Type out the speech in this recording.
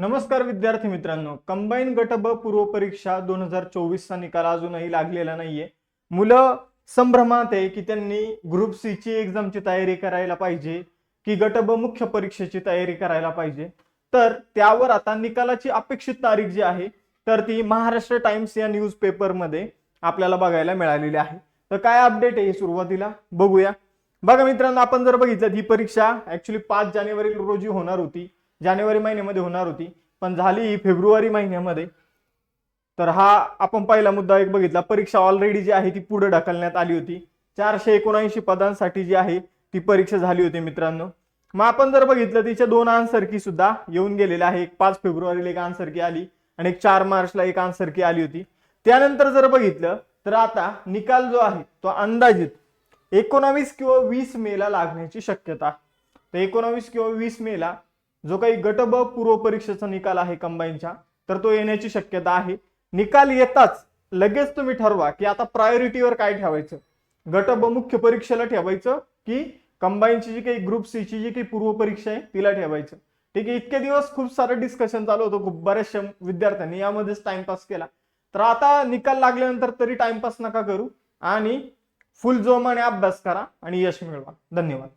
नमस्कार विद्यार्थी मित्रांनो. कंबाईन गट ब पूर्व परीक्षा दोन हजार चोवीसचा निकाल अजूनही लागलेला नाहीये. मुलं संभ्रमात आहे की त्यांनी ग्रुप सी ची एक्झामची तयारी करायला पाहिजे की गट ब मुख्य परीक्षेची तयारी करायला पाहिजे. तर त्यावर आता निकालाची अपेक्षित तारीख जी आहे तर ती महाराष्ट्र टाइम्स या न्यूज पेपरमध्ये आपल्याला बघायला मिळालेली आहे. तर काय अपडेट आहे सुरुवातीला? बघूया. बघा मित्रांनो आपण जर बघितलं ही परीक्षा ऍक्च्युली पाच जानेवारी रोजी होणार होती. जानेवारी महिन्यामध्ये होणार होती. पण झाली ही फेब्रुवारी महिन्यामध्ये. तर हा आपण पहिला मुद्दा एक बघितला. परीक्षा ऑलरेडी जी आहे ती पुढे ढकलण्यात आली होती. चारशे एकोणऐंशी पदांसाठी जी आहे ती परीक्षा झाली होती मित्रांनो. मग आपण जर बघितलं तिच्या दोन आन्सर की सुद्धा येऊन गेलेल्या आहे. एक पाच फेब्रुवारीला एक आन्सर की आली आणि एक चार मार्चला एक आन्सर की आली होती. त्यानंतर जर बघितलं तर आता निकाल जो आहे तो अंदाजित एकोणावीस किंवा वीस मेला लागण्याची शक्यता. तर एकोणावीस किंवा वीस मेला जो काही गट ब पूर्व परीक्षेचा निकाल आहे कंबाईनच्या तर तो येण्याची शक्यता आहे. निकाल येताच लगेच तुम्ही ठरवा की आता प्रायोरिटीवर काय ठेवायचं? गट ब मुख्य परीक्षेला ठेवायचं की कंबाईनची जी काही ग्रुप सी ची जी काही पूर्व परीक्षा आहे तिला ठेवायचं. ठीक आहे इतके दिवस खूप सारं डिस्कशन चालू होतं खूप बऱ्याचशा विद्यार्थ्यांनी यामध्येच टाइमपास केला. तर आता निकाल लागल्यानंतर तरी टाइमपास नका करू आणि फुल जोमाने अभ्यास करा आणि यश मिळवा. धन्यवाद.